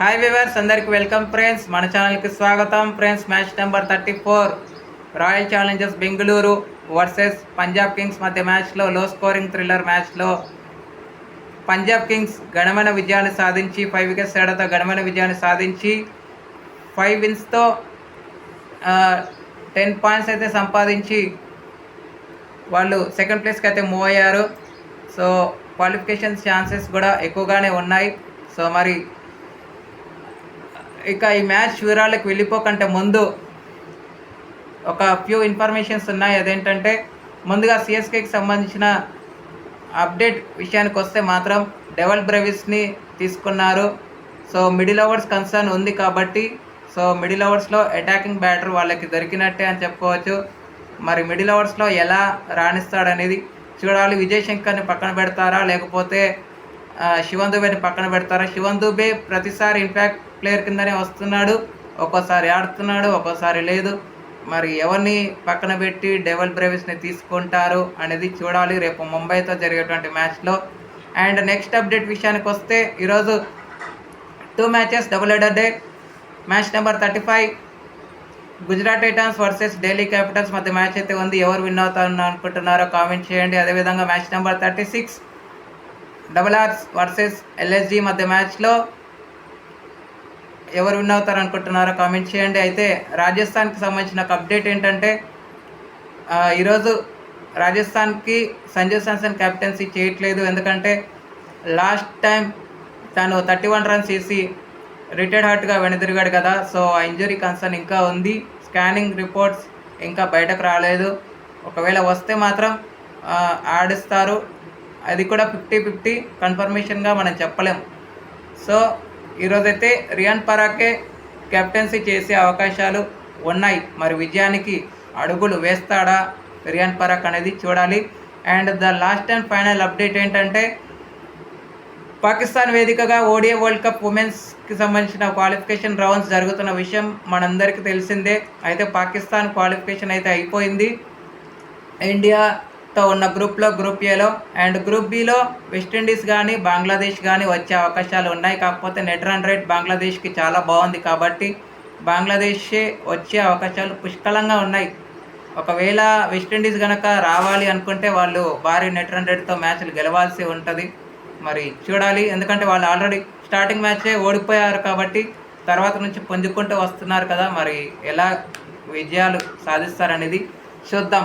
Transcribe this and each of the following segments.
Hi viewers అందరికి welcome friends. మన ఛానల్కి స్వాగతం. Friends match number thirty four. Royal challengers Bengaluru versus Punjab kings మధ్య మ్యాచ్లో లో స్కోరింగ్ థ్రిల్లర్ మ్యాచ్లో పంజాబ్ కింగ్స్ గణమైన విజయాన్ని సాధించి ఫైవ్ వికెట్స్ తేడాతో గణమైన విజయాన్ని సాధించి ఫైవ్ విన్స్తో టెన్ పాయింట్స్ అయితే సంపాదించి వాళ్ళు సెకండ్ ప్లేస్కి అయితే మూవ్ అయ్యారు. సో క్వాలిఫికేషన్ ఛాన్సెస్ కూడా ఎక్కువగానే ఉన్నాయి. సో మరి ఇక ఈ మ్యాచ్ వివరాలకు వెళ్ళిపోకంటే ముందు ఒక ఫ్యూ ఇన్ఫర్మేషన్స్ ఉన్నాయి. అదేంటంటే ముందుగా సిఎస్కేకి సంబంధించిన అప్డేట్ విషయానికి వస్తే మాత్రం డెవల్ బ్రెవిస్ని తీసుకున్నారు. సో మిడిల్ ఓవర్స్ కన్సర్న్ ఉంది కాబట్టి సో మిడిల్ ఓవర్స్లో అటాకింగ్ బ్యాటర్ వాళ్ళకి దొరికినట్టే అని చెప్పుకోవచ్చు. మరి మిడిల్ ఓవర్స్లో ఎలా రాణిస్తాడనేది చూడాలి. విజయ్ శంకర్ని పక్కన పెడతారా? లేకపోతే శివన్ దుబేని పక్కన పెడతారా. శివన్ దుబే ప్రతిసారి ఇంపాక్ట్ ప్లేయర్ కిందనే వస్తున్నాడు. ఒక్కోసారి ఆడుతున్నాడు ఒక్కోసారి లేదు. మరి ఎవరిని పక్కన పెట్టి డెవల్ బ్రేవిస్ని తీసుకుంటారు అనేది చూడాలి. రేపు ముంబైతో జరిగేటువంటి మ్యాచ్లో. అండ్ నెక్స్ట్ అప్డేట్ విషయానికి వస్తే ఈరోజు two matches double header day. Match number thirty five Gujarat titans versus Delhi capitals మధ్య మ్యాచ్ అయితే ఉంది. ఎవరు విన్ అవుతారని అనుకుంటున్నారో కామెంట్ చేయండి. అదేవిధంగా match number thirty six double Rs versus LSG మధ్య మ్యాచ్లో ఎవరు విన్ అవుతారు అనుకుంటున్నారో కామెంట్ చేయండి. అయితే రాజస్థాన్కి సంబంధించిన ఒక అప్డేట్ ఏంటంటే ఈరోజు రాజస్థాన్కి సంజయ్ శాంసన్ కెప్టెన్సీ చేయట్లేదు. ఎందుకంటే లాస్ట్ టైం తను థర్టీ వన్ రన్స్ వేసి రిటైర్డ్ హార్ట్గా వెనుదిరిగాడు కదా. సో ఆ ఇంజురీ కన్సర్న్ ఇంకా ఉంది. స్కానింగ్ రిపోర్ట్స్ ఇంకా బయటకు రాలేదు. ఒకవేళ వస్తే మాత్రం ఆడిస్తారు. అది కూడా ఫిఫ్టీ ఫిఫ్టీ కన్ఫర్మేషన్గా మనం చెప్పలేం. సో ఈరోజైతే రియాన్ పరాకే కెప్టెన్సీ చేసే అవకాశాలు ఉన్నాయి. మరి విజయానికి అడుగులు వేస్తాడా రియాన్ పరాక్ అనేది చూడాలి. And the last and final update ఏంటంటే పాకిస్తాన్ వేదికగా ఓడిఏ వరల్డ్ కప్ ఉమెన్స్కి సంబంధించిన క్వాలిఫికేషన్ రౌండ్స్ జరుగుతున్న విషయం మనందరికీ తెలిసిందే. అయితే పాకిస్తాన్ క్వాలిఫికేషన్ అయితే అయిపోయింది. ఇండియా తో ఉన్న గ్రూప్లో గ్రూప్ ఏలో అండ్ గ్రూప్ బిలో వెస్టిండీస్ కానీ బంగ్లాదేశ్ కానీ వచ్చే అవకాశాలు ఉన్నాయి. కాకపోతే నెట్ రన్ రేట్ బంగ్లాదేశ్కి చాలా బాగుంది కాబట్టి బంగ్లాదేశే వచ్చే అవకాశాలు పుష్కలంగా ఉన్నాయి. ఒకవేళ వెస్టిండీస్ కనుక రావాలి అనుకుంటే వాళ్ళు భారీ నెట్ రన్ రేట్తో మ్యాచ్లు గెలవాల్సి ఉంటుంది. మరి చూడాలి. ఎందుకంటే వాళ్ళు ఆల్రెడీ స్టార్టింగ్ మ్యాచే ఓడిపోయారు కాబట్టి తర్వాత నుంచి పొందుకుంటూ వస్తున్నారు కదా. మరి ఎలా విజయాలు సాధిస్తారనేది చూద్దాం.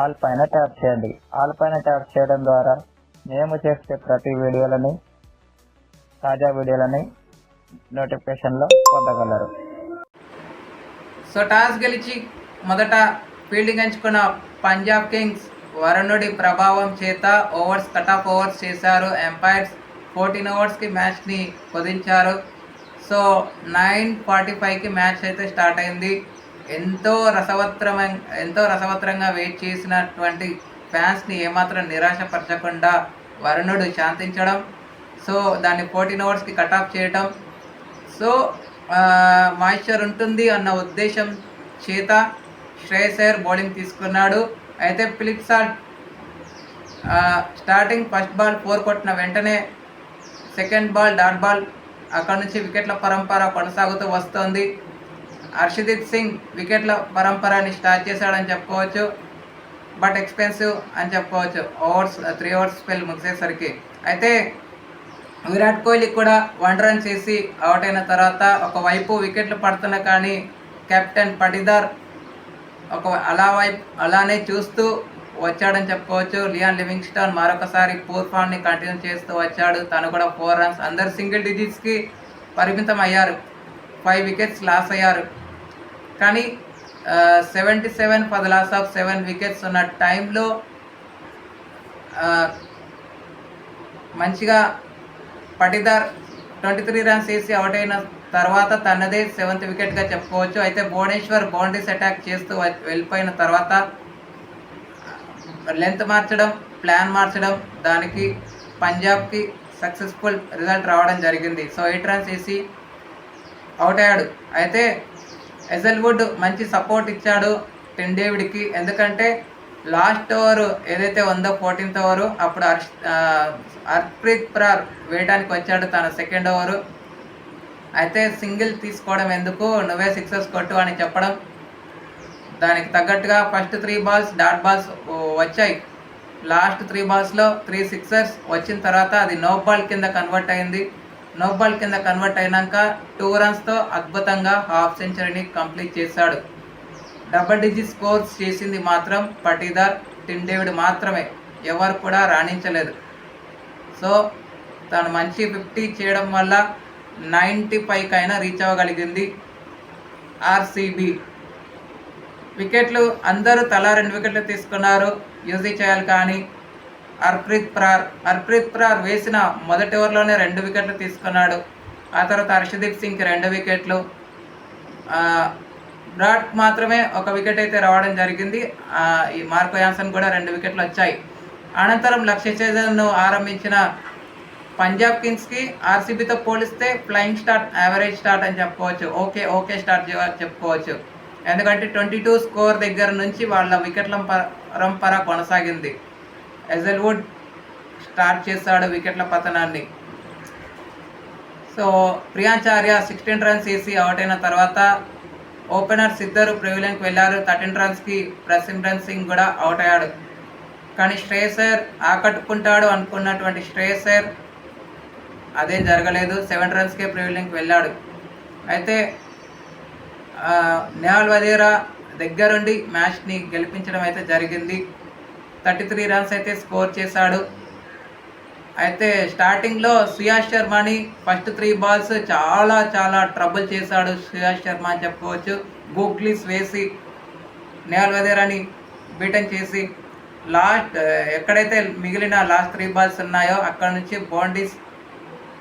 ఆల్ పైన ట్యాప్ చేయండి. ఆల్ పైన ట్యాప్ చేయడం ద్వారా మేము చేసే ప్రతి వీడియోలని తాజా వీడియోలని నోటిఫికేషన్లో పొందగలరు. సో టాస్ గెలిచి మొదట ఫీల్డింగ్ ఎంచుకున్న పంజాబ్ కింగ్స్ వరుణుడి ప్రభావం చేత ఓవర్స్ కటాఫ్ ఓవర్స్ చేశారు. ఎంపైర్స్ ఫోర్టీన్ ఓవర్స్కి మ్యాచ్ని కుదించారు. సో నైన్ ఫార్టీ ఫైవ్కి మ్యాచ్ అయితే స్టార్ట్ అయింది. ఎంతో రసవత్రమైన ఎంతో రసవత్రంగా వెయిట్ చేసినటువంటి ఫ్యాన్స్ని ఏమాత్రం నిరాశపరచకుండా వరుణుడు శాంతించడం సో దాన్ని ఫోర్టీన్ అవర్స్కి కట్ ఆఫ్ చేయటం. సో మాయిశ్చర్ ఉంటుంది అన్న ఉద్దేశం చేత శ్రేయస్ అయ్యర్ బౌలింగ్ తీసుకున్నాడు. అయితే Phil Salt starting first ball four కొట్టిన వెంటనే సెకండ్ బాల్ డాట్ బాల్ అక్కడ నుంచి వికెట్ల పరంపర కొనసాగుతూ వస్తోంది. హర్షదీప్ సింగ్ వికెట్ల పరంపరని స్టార్ట్ చేశాడని చెప్పుకోవచ్చు బట్ ఎక్స్పెన్సివ్ అని చెప్పుకోవచ్చు. ఓవర్స్ త్రీ ఓవర్స్ స్పెల్ ముగిసేసరికి. అయితే విరాట్ కోహ్లీ కూడా వన్ రన్ చేసి అవుట్ అయిన తర్వాత ఒకవైపు వికెట్లు పడుతున్న కానీ కెప్టెన్ పటిదార్ ఒక అలా వైపు అలానే చూస్తూ వచ్చాడని చెప్పుకోవచ్చు. లియాన్ లివింగ్స్టోన్ మరొకసారి పూర్ ఫామ్ని కంటిన్యూ చేస్తూ వచ్చాడు. తను కూడా ఫోర్ రన్స్. అందరు సింగిల్ డిజిట్స్కి పరిమితం అయ్యారు ఫైవ్ వికెట్స్ లాస్ అయ్యారు. కానీ seventy seven for the loss of seven wickets ఉన్న టైంలో మంచిగా పటిదార్ ట్వంటీ త్రీ రన్స్ వేసి అవుట్ అయిన తర్వాత తనదే సెవెంత్ వికెట్గా చెప్పుకోవచ్చు. అయితే భువనేశ్వర్ బౌండరీస్ అటాక్ చేస్తూ వెళ్ళిపోయిన తర్వాత లెంత్ మార్చడం ప్లాన్ మార్చడం దానికి పంజాబ్కి సక్సెస్ఫుల్ రిజల్ట్ రావడం జరిగింది. సో ఎయిట్ రన్స్ వేసి అవుట్ అయ్యాడు. అయితే ఎజల్వుడ్ మంచి సపోర్ట్ ఇచ్చాడు టెన్ డేవిడ్కి ఎందుకంటే లాస్ట్ ఓవర్ ఏదైతే ఉందో ఫోర్టీన్త్ ఓవర్ అప్పుడు హర్ష్ హర్ప్రీత్ ప్రార్ వేయడానికి వచ్చాడు తన సెకండ్ ఓవరు. అయితే సింగిల్ తీసుకోవడం ఎందుకు? నువ్వే సిక్సెస్ కొట్టు అని చెప్పడం. దానికి తగ్గట్టుగా first three balls dot balls వచ్చాయి. లాస్ట్ త్రీ బాల్స్లో త్రీ సిక్సర్స్ వచ్చిన తర్వాత అది నో బాల్ కింద కన్వర్ట్ అయింది. నో బాల్ కింద కన్వర్ట్ అయినాక టూ రన్స్తో అద్భుతంగా హాఫ్ సెంచరీని కంప్లీట్ చేశాడు. డబల్ డిజిట్ స్కోర్స్ చేసింది మాత్రం పటీదార్ టిమ్ డేవిడ్ మాత్రమే. ఎవరు కూడా రాణించలేదు. సో తను మంచి ఫిఫ్టీ చేయడం వల్ల నైంటీ ఫైవ్కి అయినా రీచ్ అవ్వగలిగింది ఆర్సీబీ వికెట్లు అందరూ తలా రెండు వికెట్లు తీసుకున్నారు. యూజీ చేయాలి కానీ హర్ప్రీత్ ప్రార్ హర్ప్రీత్ ప్రార్ వేసిన మొదటి ఓవర్లోనే రెండు వికెట్లు తీసుకున్నాడు. ఆ తర్వాత హర్షదీప్ సింగ్కి రెండు వికెట్లు. బ్రాట్ మాత్రమే ఒక వికెట్ అయితే రావడం జరిగింది. ఈ మార్కో యాన్సన్ కూడా రెండు వికెట్లు వచ్చాయి. అనంతరం లక్ష్య ఛేదన్ను ఆరంభించిన పంజాబ్ కింగ్స్కి ఆర్సీబీతో పోలిస్తే ఫ్లయింగ్ స్టార్ట్ యావరేజ్ స్టార్ట్ అని చెప్పుకోవచ్చు. ఓకే ఓకే స్టార్ట్ చెప్పుకోవచ్చు. ఎందుకంటే ట్వంటీ టూ స్కోర్ దగ్గర నుంచి వాళ్ళ వికెట్ల పరంపర కొనసాగింది. ఎజల్వుడ్ స్టార్ట్ చేశాడు వికెట్ల పతనాన్ని. సో ప్రియాంచార్య సిక్స్టీన్ రన్స్ వేసి అవుట్ అయిన తర్వాత ఓపెనర్స్ ఇద్దరు ప్రివిలియన్కి వెళ్ళారు. థర్టీన్ రన్స్కి ప్రసిమ్రన్ సింగ్ కూడా అవుట్ అయ్యాడు. కానీ శ్రేయసర్ ఆకట్టుకుంటాడు అనుకున్నటువంటి శ్రేయసర్ అదేం జరగలేదు. సెవెన్ రన్స్కే ప్రివిలియన్కి వెళ్ళాడు. అయితే నేహల్ వదేరా దగ్గరుండి మ్యాచ్ని గెలిపించడం అయితే జరిగింది. థర్టీ త్రీ రన్స్ అయితే స్కోర్ చేశాడు. అయితే స్టార్టింగ్లో సుయాష్ శర్మని ఫస్ట్ త్రీ బాల్స్ చాలా చాలా ట్రబుల్ చేశాడు సుయాష్ శర్మ అని చెప్పుకోవచ్చు. గూగ్లీస్ వేసి నేహల్ బీటన్ చేసి లాస్ట్ ఎక్కడైతే మిగిలిన లాస్ట్ త్రీ బాల్స్ ఉన్నాయో అక్కడ నుంచి బౌండరీస్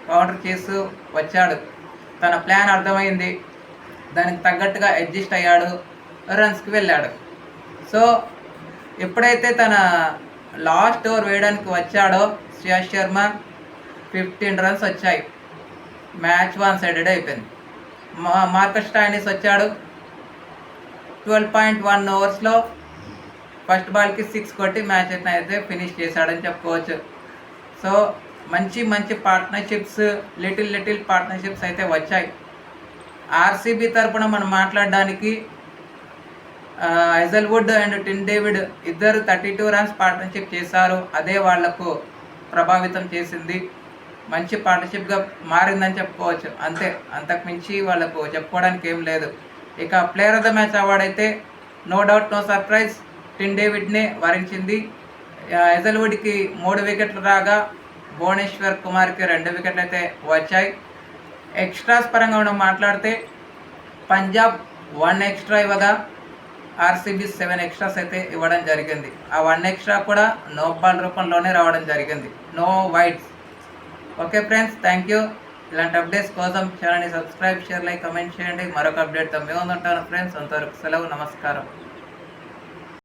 కౌంటర్ చేస్తూ వచ్చాడు. తన ప్లాన్ అర్థమైంది. దానికి తగ్గట్టుగా అడ్జస్ట్ అయ్యాడు. రన్స్కి వెళ్ళాడు. సో ఎప్పుడైతే తన లాస్ట్ ఓవర్ వేయడానికి వచ్చాడో శ్రేయస్ శర్మ ఫిఫ్టీన్ రన్స్ వచ్చాయి. మ్యాచ్ వన్ సైడెడ్ అయిపోయింది. మా మార్కస్ స్టాయినిస్ వచ్చాడు. ట్వెల్వ్ పాయింట్ వన్ ఓవర్స్లో ఫస్ట్ బాల్కి సిక్స్ కొట్టి మ్యాచ్ అయితే ఫినిష్ చేశాడని చెప్పుకోవచ్చు. సో మంచి మంచి పార్ట్నర్షిప్స్ లిటిల్ లిటిల్ పార్ట్నర్షిప్స్ అయితే వచ్చాయి. ఆర్సీబీ తరపున మనం మాట్లాడడానికి ఐజల్వుడ్ అండ్ టిన్ డేవిడ్ ఇద్దరు థర్టీ టూ రన్స్ పార్ట్నర్షిప్ చేశారు. అదే వాళ్ళకు ప్రభావితం చేసింది. మంచి పార్ట్నర్షిప్గా మారిందని చెప్పుకోవచ్చు. అంతే అంతకుమించి వాళ్ళకు చెప్పుకోవడానికి ఏం లేదు. ఇక player of the match award అయితే no doubt no surprise Tim డేవిడ్నే వరించింది. ఎజల్వుడ్కి మూడు వికెట్లు రాగా భువనేశ్వర్ కుమార్కి రెండు వికెట్లు అయితే వచ్చాయి. ఎక్స్ట్రాస్ పరంగా మనం మాట్లాడితే పంజాబ్ వన్ ఎక్స్ట్రా ఇవ్వగా ఆర్సీబీ సెవెన్ ఎక్స్ట్రాస్ అయితే ఇవ్వడం జరిగింది. ఆ వన్ ఎక్స్ట్రా కూడా నో బాల్ రూపంలోనే రావడం జరిగింది. No wides. Okay friends thank you. ఇలాంటి అప్డేట్స్ కోసం ఛానల్ని సబ్స్క్రైబ్ షేర్ లైక్ కమెంట్ చేయండి. మరొక అప్డేట్తో మేము ఉంటాను ఫ్రెండ్స్. అంతవరకు సెలవు నమస్కారం.